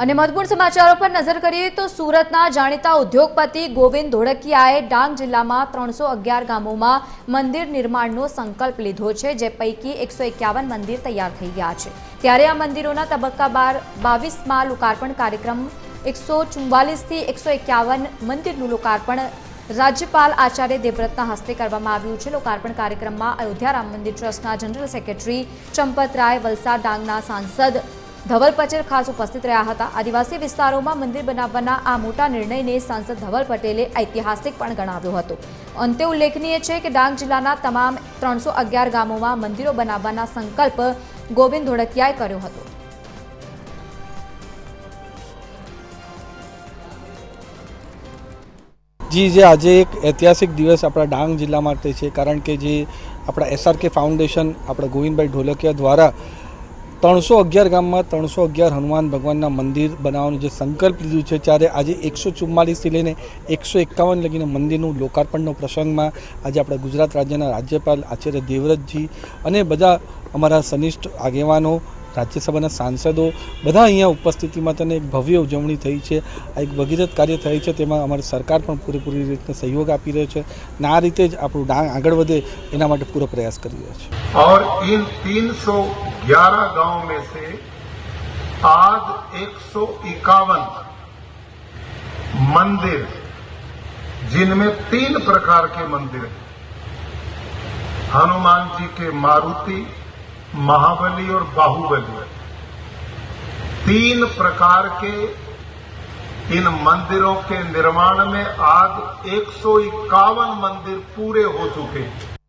અને મહત્વપૂર્ણ સમાચારો પર નજર કરીએ તો સુરતના જાણીતા ઉદ્યોગપતિ ગોવિંદ ધોળકિયાએ ડાંગ જિલ્લામાં ત્રણસો અગિયાર ગામોમાં મંદિર નિર્માણનો સંકલ્પ લીધો છે, જે પૈકી એકસો એકાવન મંદિર તૈયાર થઈ ગયા છે. ત્યારે આ મંદિરોના તબક્કા બાર, બાવીસમાં લોકાર્પણ કાર્યક્રમ, એકસો ચુમ્બાલીસથી એકસો એકાવન મંદિરનું લોકાર્પણ, રાજ્યપાલ આચાર્ય દેવવ્રતના હસ્તે કરવામાં આવ્યું છે. લોકાર્પણ કાર્યક્રમમાં અયોધ્યા રામ મંદિર ટ્રસ્ટના જનરલ સેક્રેટરી ચંપત રાય વલસાડ ડાંગના સાંસદ ધવલ પટેલ ખાસ ઉપસ્થિત રહ્યા હતા. આદિવાસી વિસ્તારોમાં મંદિર બનાવવાના આ મોટા નિર્ણયને સાંસદ ધવલ પટેલે ઐતિહાસિક પણ ગણાવ્યો હતો. અંતે ઉલ્લેખનીય છે કે ડાંગ જિલ્લાના તમામ ત્રણસો અગિયાર ગામોમાં મંદિરો બનાવવાના સંકલ્પ ગોવિંદ ધોળકિયાએ કર્યો હતો. જી, જે આજે એક ઐતિહાસિક દિવસ આપણા ડાંગ જિલ્લા માટે છે, કારણ કે જે આપણા એસઆરકે ફાઉન્ડેશન આપણા ગોવિંદભાઈ ઢોલકિયા દ્વારા ત્રણસો અગિયાર ગામમાં ત્રણસો અગિયાર હનુમાન ભગવાનના મંદિર બનાવવાનું જે સંકલ્પ લીધું છે, ત્યારે આજે એકસો ચુમ્માલીસથી લઈને એકસો એકાવન લગીને મંદિરનું લોકાર્પણનો પ્રસંગમાં આજે આપણા ગુજરાત રાજ્યના રાજ્યપાલ આચાર્ય દેવવ્રતજી અને બધા અમારા સનિષ્ઠ આગેવાનો, રાજ્યસભાના સાંસદો, બધા અહીંયા ઉપસ્થિતિમાં તેને એક ભવ્ય ઉજવણી થઈ છે, આ એક ભગીરથ કાર્ય થઈ છે, તેમાં અમારી સરકાર પણ પૂરેપૂરી રીતના સહયોગ આપી રહ્યો છે અને આ રીતે જ આપણું ડાંગ આગળ વધે એના માટે પૂરો પ્રયાસ કરી રહ્યો છે. તીનસો 311 गाँव में से आज एक सौ इक्यावन मंदिर, जिनमें तीन प्रकार के मंदिर हैं। हनुमान जी के मारुति, महाबली और बाहुबली। तीन प्रकार के इन मंदिरों के निर्माण में आज एक सौ इक्यावन मंदिर पूरे हो चुके हैं।